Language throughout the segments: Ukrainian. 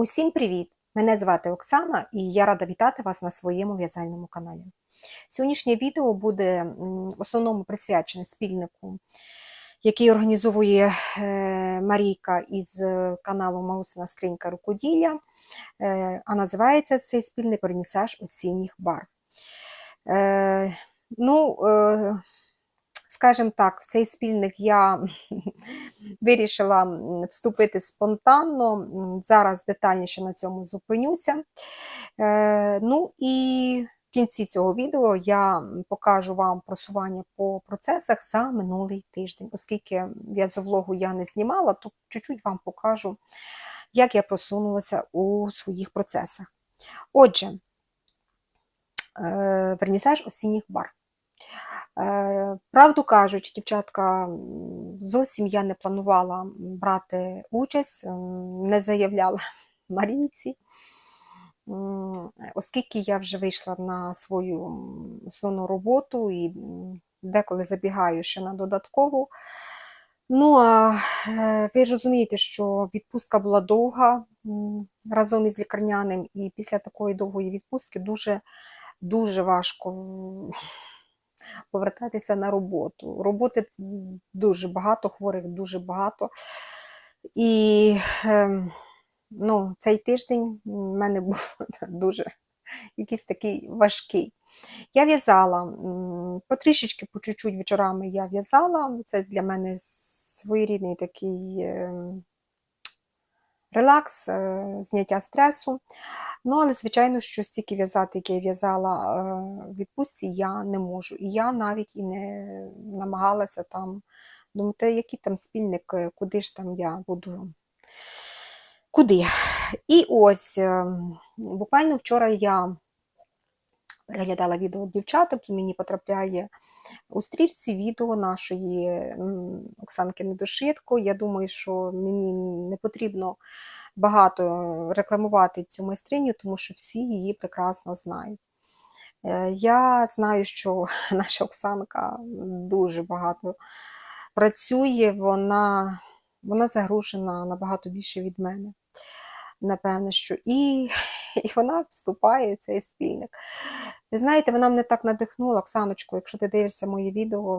Усім привіт! Мене звати Оксана і я рада вітати вас на своєму в'язальному каналі. Сьогоднішнє відео буде в основному присвячене спільнику, який організовує е, Марійка із е, каналу Маусина Скринька Рукоділля, Е, а називається цей спільник Вернісаж осінніх барв. Е, Ну, скажімо так, в цей спільник я вирішила вступити спонтанно. Зараз детальніше на цьому зупинюся. Е, Ну і в кінці цього відео я покажу вам просування по процесах за минулий тиждень. Оскільки в'язовлогу я не знімала, то чуть-чуть вам покажу, як я просунулася у своїх процесах. Отже, е, вернісаж осінніх бар. Е, Правду кажучи, дівчатка, зовсім я не планувала брати участь, не заявляла Марійці, оскільки я вже вийшла на свою основну роботу і деколи забігаю ще на додаткову. Ну, а е, ви ж розумієте, що відпустка була довга разом із лікарняним, і після такої довгої відпустки дуже, дуже важко повертатися на роботу. Роботи дуже багато, хворих дуже багато. І ем, ну, цей тиждень в мене був дуже якийсь такий важкий. Я в'язала потрішечки, по чуть-чуть вечорами я в'язала. Це для мене своєрідний такий ем, релакс, е, зняття стресу. Ну, але, звичайно, що стільки в'язати, яке я в'язала е, в відпустці, я не можу. І я навіть і не намагалася там думати, який там спільник, е, куди ж там я буду. Куди? І ось е, буквально вчора я переглядала відео дівчаток, і мені потрапляє у стрічці відео нашої Оксанки Недошитко. Я думаю, що мені не потрібно багато рекламувати цю майстриню, тому що всі її прекрасно знають. Е, Я знаю, що наша Оксанка дуже багато працює, вона, вона загружена набагато більше від мене. Напевне, що і, і вона вступає в цей спільник. Ви знаєте, вона мене так надихнула, Оксаночко, якщо ти дивишся моє відео,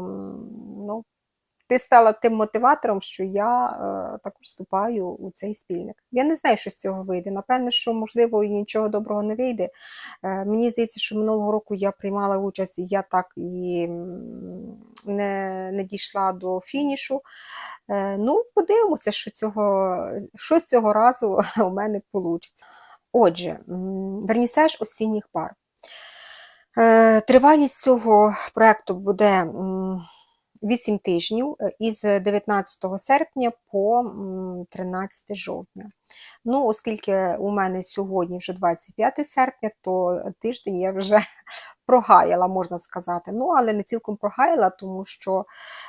ну, ти стала тим мотиватором, що я е, також вступаю у цей спільник. Я не знаю, що з цього вийде. Напевно, що, можливо, і нічого доброго не вийде. Е, мені здається, що минулого року я приймала участь, і я так і не, не дійшла до фінішу. Е, ну, подивимося, що, цього, що з цього разу у мене вийде. Отже, вернісаж осінніх пар. Е, Тривалість цього проєкту буде 8 тижнів е, із 19 серпня по 13 жовтня. Ну, оскільки у мене сьогодні вже 25 серпня, то тиждень я вже прогаяла, можна сказати. Ну, але не цілком прогаяла, тому що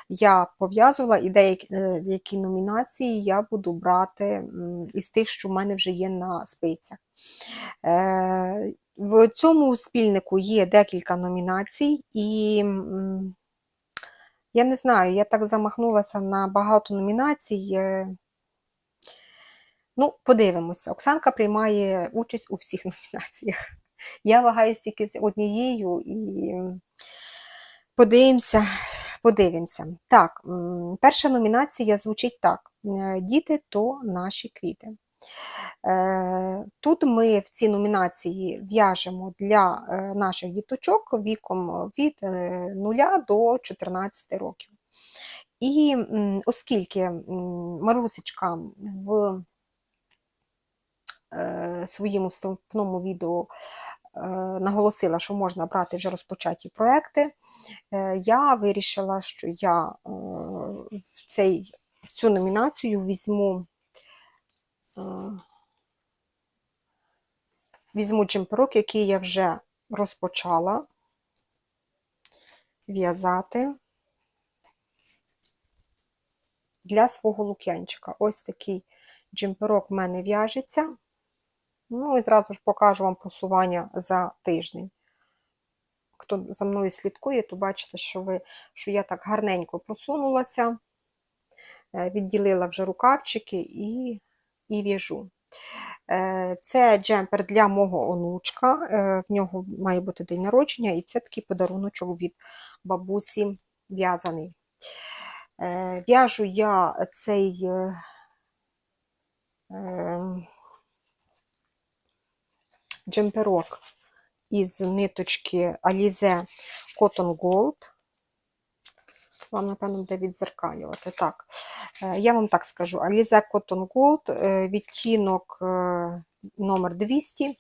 я пов'язувала і деякі, е, номінації я буду брати із тих, що в мене вже є на спицях. Е, В цьому спільнику є декілька номінацій, і я не знаю, я так замахнулася на багато номінацій. е, Ну, подивимося. Оксанка приймає участь у всіх номінаціях. Я вагаюсь тільки з однією і подивимося, подивимося. Так, перша номінація звучить так: е, Діти то наші квіти. Е, Тут ми в цій номінації в'яжемо для е, наших діточок віком від е, 0 до 14 років. І оскільки Марусечка в е, своєму вступному відео е, наголосила, що можна брати вже розпочаті проекти, е, я вирішила, що я е, в, цей, в цю номінацію візьму. Візьму чемперок, який я вже розпочала в'язати для свого лук'янчика. Ось такий джемперок в мене в'яжеться. Ну і зразу ж покажу вам просування за тиждень. Хто за мною слідкує, то бачите, що, ви, що я так гарненько просунулася, е, відділила вже рукавчики і, і в'яжу. Е, Це джемпер для мого онучка. е, В нього має бути день народження, і це такий подаруночок від бабусі в'язаний. Е, В'яжу я цей джемперок із ниточки Alize Cotton Gold. Вам, напевно, буде відзеркалювати. Так, е, я вам так скажу: Alize Cotton Gold, відтінок е, номер 200.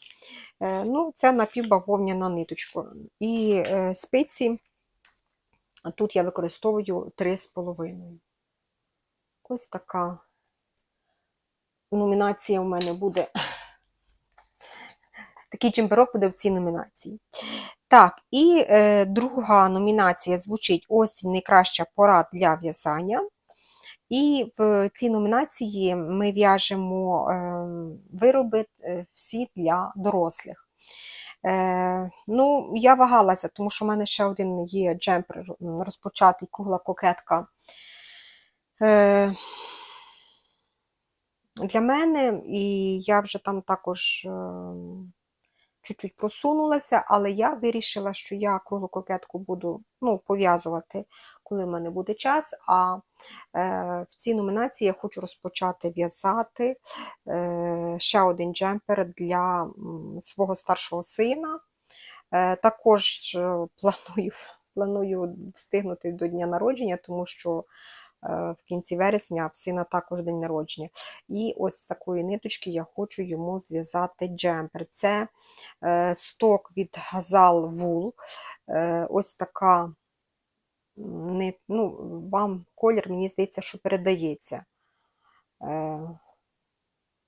Е, Ну, це напівбавовняна ниточка. І спиці тут я використовую 3,5. Ось така номінація у мене буде. Такий чемперок буде в цій номінації. Так, і е, друга номінація звучить Осінь найкраща пора для в'язання. І в цій номінації ми в'яжемо е, вироби е, всі для дорослих. Е, ну, я вагалася, тому що в мене ще один є джемпер розпочатий кругла кокетка. Е, для мене, і я вже там також е, чуть-чуть просунулася, але я вирішила, що я круглу кокетку буду ну, пов'язувати, коли в мене буде час. А е, в цій номінації я хочу розпочати в'язати е, ще один джемпер для м, свого старшого сина. Е, також е, планую, планую встигнути до дня народження, тому що в кінці вересня в сина також день народження. І ось з такої ниточки я хочу йому зв'язати джемпер. Це е, сток від Газал вул. Е, ось така ну, вам колір, мені здається, що передається.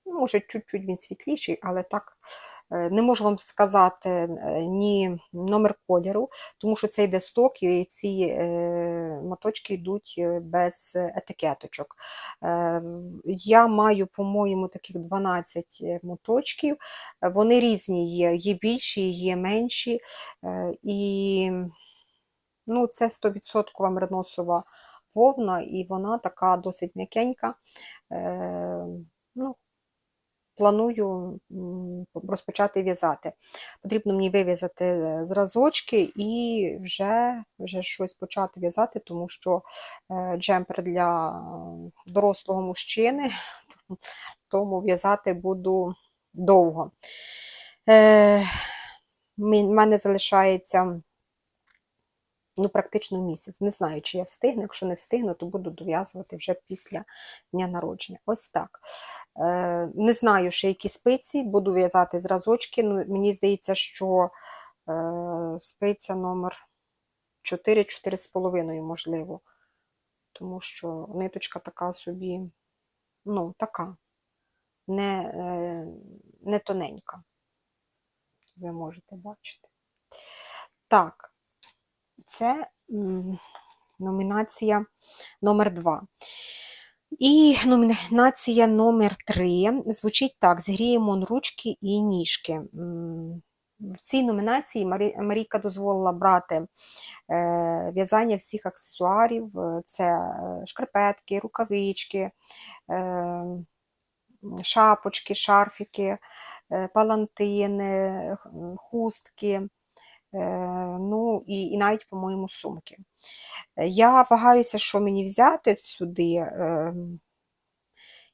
Ну, може, чуть-чуть він світліший, але так е, не можу вам сказати е, ні номер кольору, тому що це йде сток, і ці е, моточки йдуть без етикеточок. Я маю, по-моєму, таких 12 моточків. Вони різні є, є більші, є менші. І ну, це 100% мерносова вовна, і вона така досить м'якенька. Ну, планую розпочати в'язати. Потрібно мені вив'язати е, зразочки і вже, вже щось почати в'язати, тому що е, джемпер для е, дорослого мужчини, тому в'язати буду довго. Е, мі- в мене залишається ну, практично місяць. Не знаю, чи я встигну. Якщо не встигну, то буду дов'язувати вже після дня народження. Ось так. Е, не знаю, ще які спиці, буду в'язати зразочки. Ну, мені здається, що е, спиця номер 4-4,5, можливо. Тому що ниточка така собі, ну, така, не, е, не тоненька. Ви можете бачити. Так, це номінація номер 2. І номінація номер 3 звучить так: згріємо ручки і ніжки. В цій номінації Марійка дозволила брати е, в'язання всіх аксесуарів: Е, це е, шкарпетки, рукавички, шапочки, шарфіки, палантини, хустки. Е, Ну, і, і навіть, по-моєму, сумки. Е, Я вагаюся, що мені взяти сюди. Ем,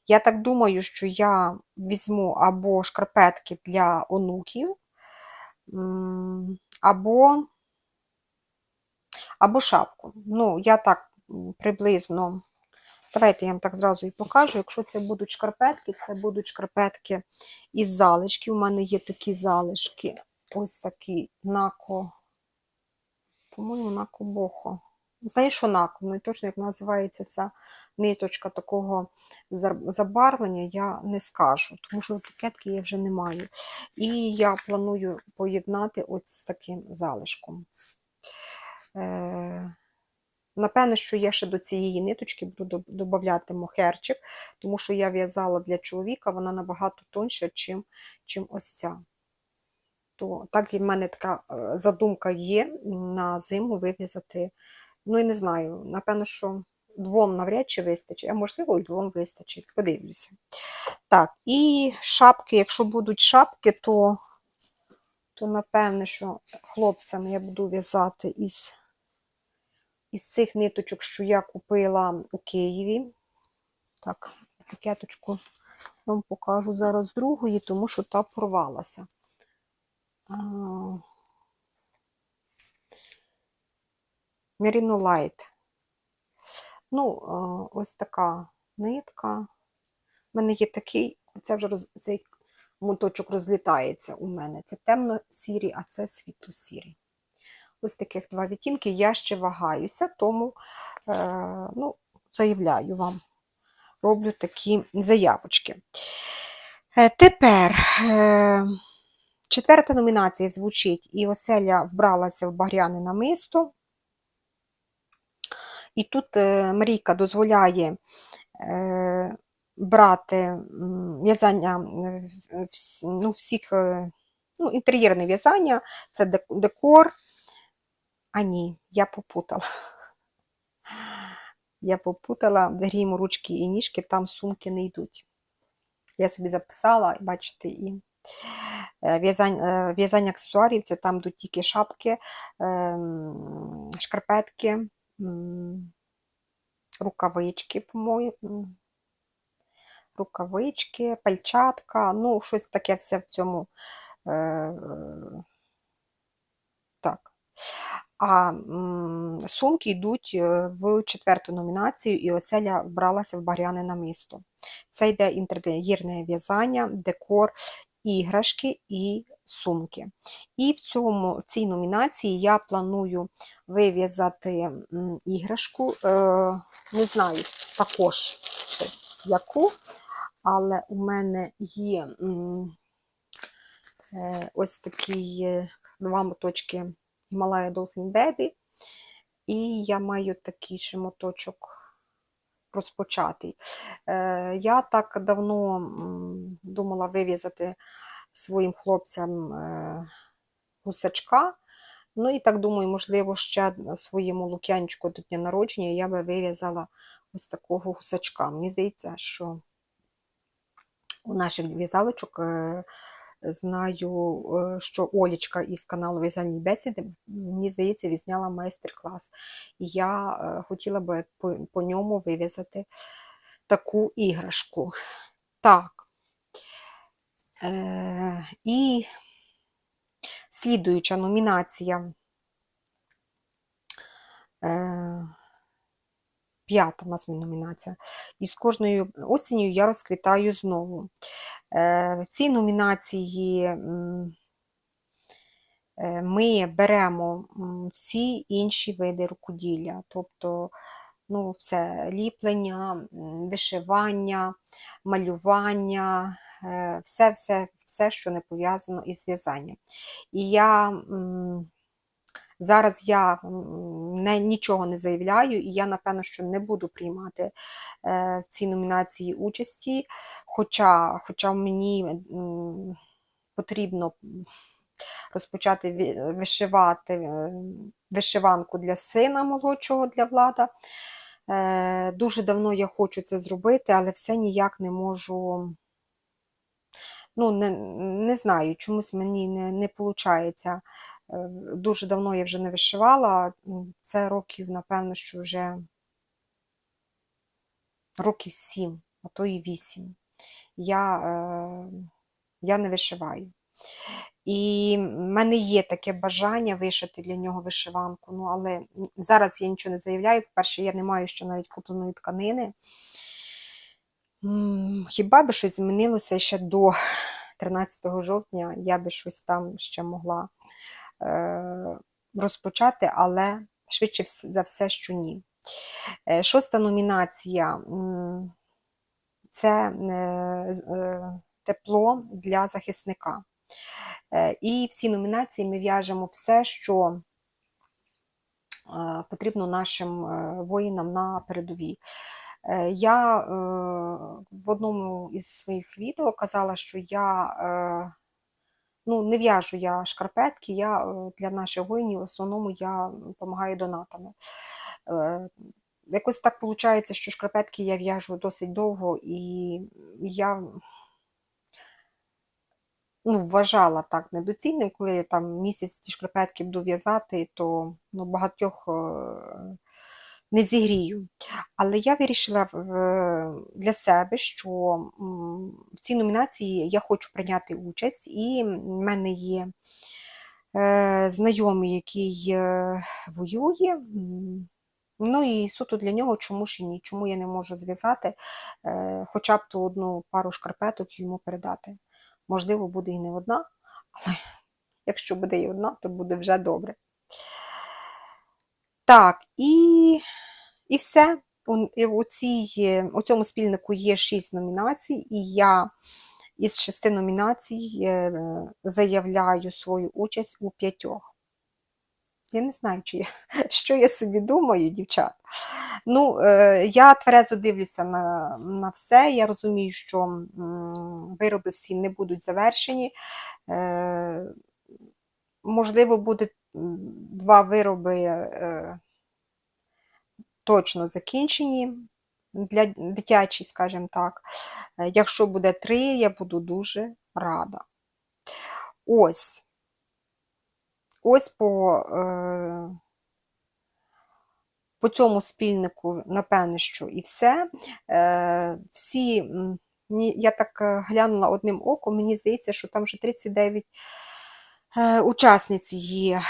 Я так думаю, що я візьму або шкарпетки для онуків, або, або шапку. Ну, я так приблизно. Давайте я вам так зразу і покажу. Якщо це будуть шкарпетки, це будуть шкарпетки із залишки. У мене є такі залишки. Ось такі нако, по-моєму, накобохо. Знаєш, що нако? Ну і точно як називається ця ниточка такого забарвлення, я не скажу, тому що етикетки я вже не маю. І я планую поєднати ось з таким залишком. Е, Напевно, що я ще до цієї ниточки буду додати мохерчик, тому що я в'язала для чоловіка, вона набагато тоньша, чим, чим ось ця. То так і в мене така е, задумка є на зиму вив'язати. Ну і не знаю, напевно, що двом навряд чи вистачить, а можливо, і двом вистачить. Подивлюся. Так, і шапки, якщо будуть шапки, то, то напевне, що хлопцям я буду в'язати із, із цих ниточок, що я купила у Києві. Так, пакеточку вам покажу зараз другої, тому що та порвалася. Merino Light. Ну, ось така нитка. У мене є такий, це вже роз, цей моточок розлітається у мене. Це темно-сірі, а це світло-сірі. Ось таких два відтінки. Я ще вагаюся, тому е, ну, заявляю вам, роблю такі заявочки. Е, тепер е, четверта номінація звучить І оселя вбралася в багряне намисто. І тут е, Марійка дозволяє е, брати в'язання е, ну, всіх, ну, інтер'єрне в'язання, це декор. А ні, я попутала. Я попутала, гріємо ручки і ніжки, там сумки не йдуть. Я собі записала, бачите, і в'язання, е, аксесуарів це там йдуть тільки шапки, ем, шкарпетки, рукавички, по-моєму. Рукавички, пальчатка, ну, щось таке все в цьому. Е, е, так. А сумки йдуть е, в четверту номінацію, і оселя вбралася в багряне намисто. Це йде інтер'єрне в'язання, декор, іграшки і сумки. І в, цьому, в цій номінації я планую вив'язати іграшку. Е, не знаю також яку, але у мене є е, ось такі е, два моточки Himalaya Dolphin Baby. І я маю такий ще моточок розпочатий. Е, я так давно думала вив'язати своїм хлопцям е, гусачка. Ну і так думаю, можливо, ще своєму лук'янчику до дня народження я би вив'язала ось такого гусачка. Мені здається, що у наших в'язалочок е, знаю, е, що Олічка із каналу В'язальні бесіди, мені здається, відзняла майстер-клас. І я е, хотіла би по, по ньому вив'язати таку іграшку. Так. Е, і слідуюча номінація. Е, П'ята у нас номінація. І з кожною осінню я розквітаю знову. Е, В цій номінації е, ми беремо всі інші види рукоділля, тобто ну, все ліплення, вишивання, малювання, е, все, все, все, що не пов'язано із в'язанням. І я зараз я не, нічого не заявляю, і я, напевно, що не буду приймати е, в цій номінації участі, хоча, хоча мені м, потрібно розпочати вишивати е, вишиванку для сина молодшого для влада. Е, Дуже давно я хочу це зробити, але все ніяк не можу. Ну, не, не знаю, чомусь мені не, не виходить. Дуже давно я вже не вишивала. Це років, напевно, що вже років сім, а то і вісім. Я, е, я не вишиваю. І в мене є таке бажання вишити для нього вишиванку, ну, але зараз я нічого не заявляю. По-перше, я не маю ще навіть купленої тканини. Хіба би щось змінилося ще до 13 жовтня, я би щось там ще могла е, розпочати, але швидше за все, що ні. Е, Шоста номінація це е, е, тепло для захисника. Е, І в цій номінації ми в'яжемо все, що е, потрібно нашим е, воїнам на передовій. Е, Я е, в одному із своїх відео казала, що я е, ну, не в'яжу я шкарпетки, я е, для наших воїнів в основному я допомагаю донатами. Е, якось так виходить, що шкарпетки я в'яжу досить довго, і я ну, вважала так недоцільним, коли я там місяць ті шкарпетки буду в'язати, то ну, багатьох е, не зігрію. Але я вирішила для себе, що в цій номінації я хочу прийняти участь, і в мене є е, знайомий, який е, воює. Ну і суто для нього, чому ж і ні, чому я не можу зв'язати е, хоча б ту одну пару шкарпеток йому передати. Можливо, буде і не одна, але якщо буде і одна, то буде вже добре. Так, і, і все. У, цій, у цьому спільнику є шість номінацій, і я із шести номінацій е, заявляю свою участь у п'ятьох. Я не знаю, чи я, що я собі думаю, дівчат. Ну, е, я тверезо дивлюся на, на все. Я розумію, що вироби всі не будуть завершені. Е, можливо, буде два вироби е, точно закінчені для дитячі, скажімо так. Е, Якщо буде три, я буду дуже рада. Ось. Ось по, е, по цьому спільнику, напевне, що і все. Е, всі, я так е, глянула одним оком, мені здається, що там вже 39 е, учасниць є.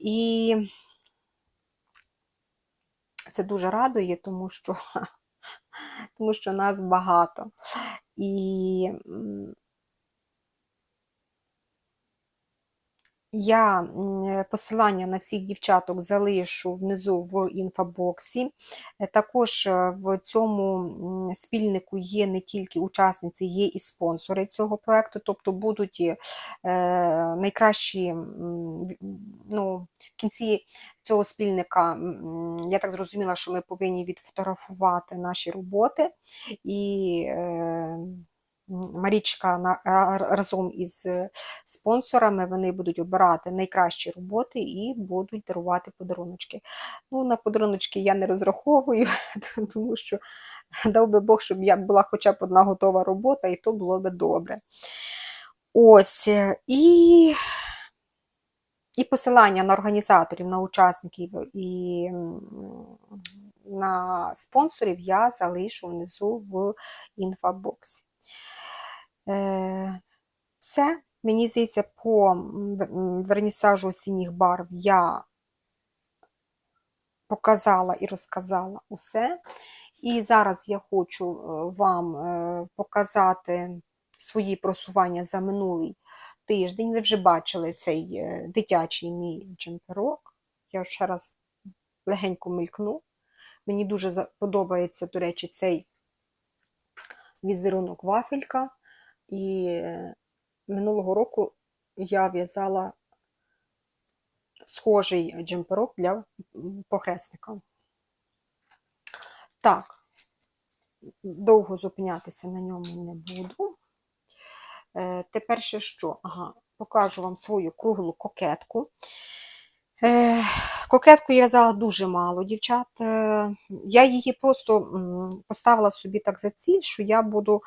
І це дуже радує, тому що, тому що нас багато. І Я посилання на всіх дівчаток залишу внизу в інфобоксі. Також е, в цьому спільнику є не тільки учасниці, є і спонсори цього проекту, тобто будуть е, найкращі ну, в кінці цього спільника. Я так зрозуміла, що ми повинні відфотографувати наші роботи. І е, Марічка разом із спонсорами вони будуть обирати найкращі роботи і будуть дарувати подаруночки. Ну, на подаруночки я не розраховую, тому що дав би Бог, щоб я була хоча б одна готова робота, і то було би добре. Ось. е, І, і посилання на організаторів, на учасників і на спонсорів я залишу внизу в інфобоксі. Е, все. Мені здається, по вернісажу осінніх барв я показала і розказала усе. І зараз я хочу е, вам е, показати свої просування за минулий тиждень. Ви вже бачили цей е, дитячий мій джемперок. Я ще раз легенько мелькну. Мені дуже подобається, до речі, цей візерунок вафелька. І е, минулого року я в'язала схожий джемперок для похресника. Так, довго зупинятися на ньому не буду. Е, Тепер ще що? Ага, покажу вам свою круглу кокетку. Е, Кокетку я в'язала дуже мало, дівчат. Е, Я її просто поставила собі так за ціль, що я буду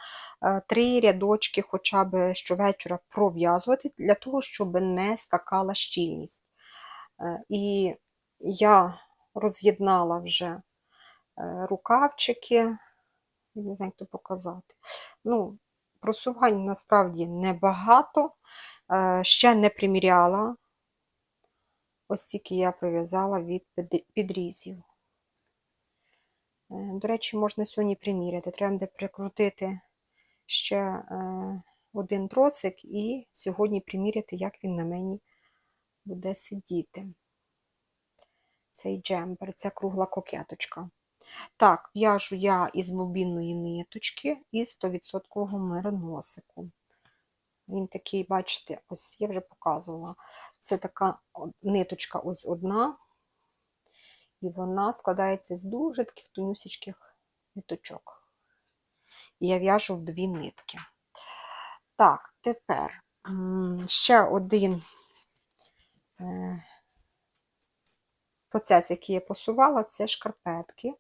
три рядочки хоча б щовечора пров'язувати, для того, щоб не скакала щільність. І я роз'єднала вже рукавчики, не знаю, як то показати. Ну, просувань насправді небагато. Е, Ще не приміряла. Ось тільки я прив'язала від підрізів. Е, До речі, можна сьогодні приміряти. Треба буде прикрутити ще е, один тросик і сьогодні приміряти, як він на мені буде сидіти. Цей джемпер, ця кругла кокеточка. Так, в'яжу я із бобінної ниточки і 100% мериносику. Він такий, бачите, ось я вже показувала. Це така ниточка ось одна, і вона складається з дуже таких тонюсічких ниточок. І я в'яжу в дві нитки. Так, тепер ще один е, процес, який я посувала, це шкарпетки.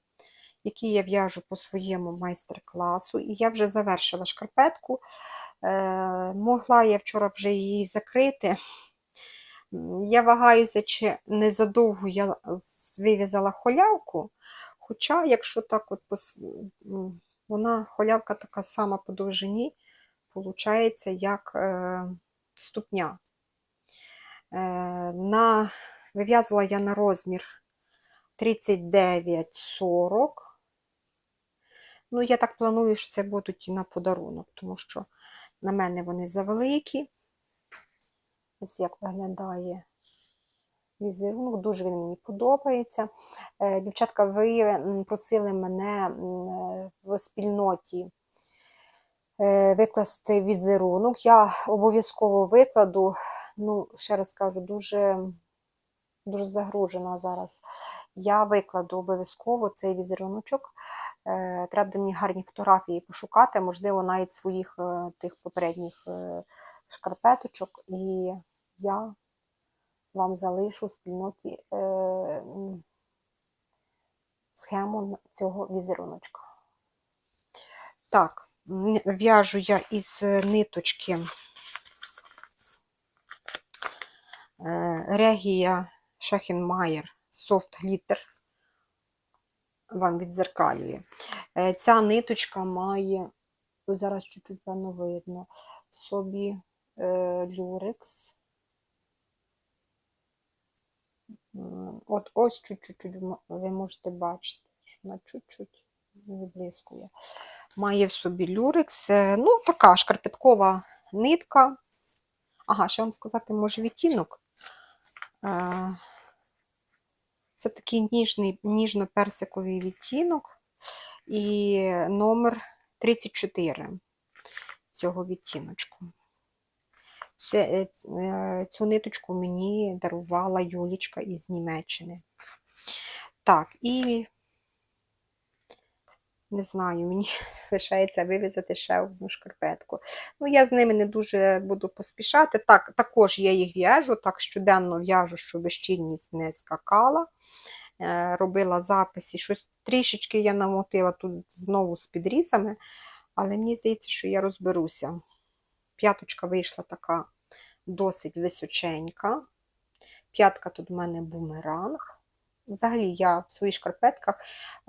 Які я в'яжу по своєму майстер-класу. І я вже завершила шкарпетку. Е, могла я вчора вже її закрити. Я вагаюся, чи не задовго я вив'язала холявку. Хоча, якщо так от вона холявка така сама по довжині, виходить, як е, ступня. Е, на... Вив'язувала я на розмір 39-40. Ну, я так планую, що це будуть на подарунок, тому що на мене вони завеликі. Ось як виглядає візерунок, дуже він мені подобається. Е, Дівчатка, ви просили мене в спільноті е, викласти візерунок. Я обов'язково викладу, ну, ще раз кажу, дуже, дуже загружена зараз. Я викладу обов'язково цей візеруночок. Е, Треба мені гарні фотографії пошукати, можливо, навіть своїх е, тих попередніх е, шкарпеточок. І я вам залишу спільноті схему цього візеруночка. Так, в'яжу я із ниточки Регія Шахенмайер Soft Glitter. Вам відзеркалює. Е, Ця ниточка має, зараз чуть-чуть певно видно, в собі е, люрекс. От ось чуть-чуть ви можете бачити, що вона чуть-чуть виблискує. Має в собі люрекс. Е, Ну, така шкарпеткова нитка. Ага, ще вам сказати, може, відтінок. Це такий ніжний, ніжно-персиковий відтінок. І номер 34 цього відтіночку. Це, е, е, цю ниточку мені дарувала Юлічка із Німеччини. Так, і не знаю, мені лишається вив'язати ще одну шкарпетку. Ну, я з ними не дуже буду поспішати. Так, також я їх в'яжу, так щоденно в'яжу, щоб щільність не скакала. Е, Робила записи, щось трішечки я намотила тут знову з підрізами, але мені здається, що я розберуся. П'яточка вийшла така досить височенька. П'ятка тут в мене бумеранг. Взагалі, я в своїх шкарпетках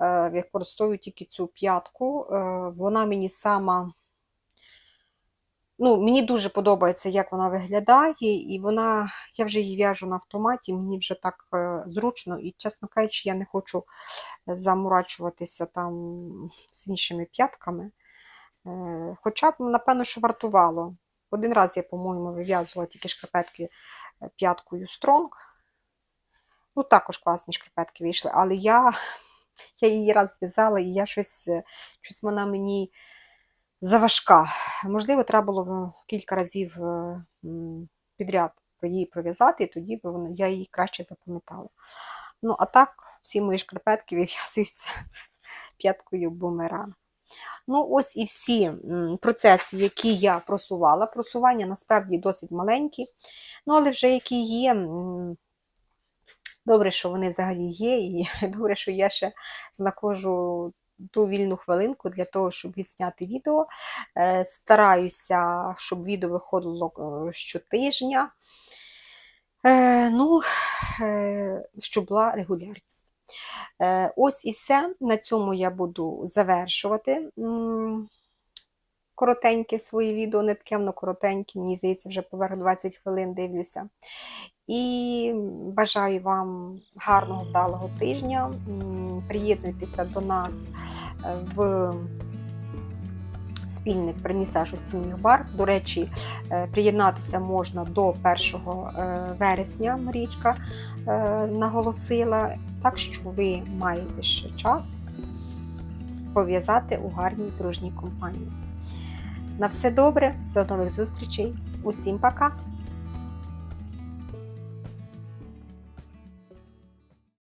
е, використовую тільки цю п'ятку. Е, вона мені сама. Ну, мені дуже подобається, як вона виглядає, і вона, я вже її в'яжу на автоматі, мені вже так е, зручно, і, чесно кажучи, я не хочу заморачуватися там з іншими п'ятками. Е, Хоча б, напевно, що вартувало. Один раз я, по-моєму, вив'язувала тільки шкарпетки е, п'яткою Стронг. Ну, також класні шкарпетки вийшли, але я, я її раз зв'язала, і я щось, е, щось вона мені заважка. Можливо, треба було кілька разів е, підряд її пров'язати, і тоді б вона- я її краще запам'ятала. Ну, а так, всі мої шкарпетки вив'язуються п'яткою бумеранг. Ну, ось і всі процеси, які я просувала. Просування насправді досить маленькі, ну, але вже які є. Добре, що вони взагалі є, і добре, що я ще знаходжу ту вільну хвилинку для того, щоб відзняти відео. Е, Стараюся, щоб відео виходило е, щотижня. Е, Ну, щоб була регулярність. Ось і все. На цьому я буду завершувати. М, Коротеньке своє відео, не таке воно коротеньке, мені здається, вже поверх 20 хвилин дивлюся. І бажаю вам гарного вдалого тижня. Приєднуйтеся до нас е, в спільник Принісаж осінніх бар. До речі, е, приєднатися можна до 1 е, вересня, Марічка е, наголосила. Так що ви маєте ще час пов'язати у гарній дружній компанії. На все добре, до нових зустрічей. Усім пока!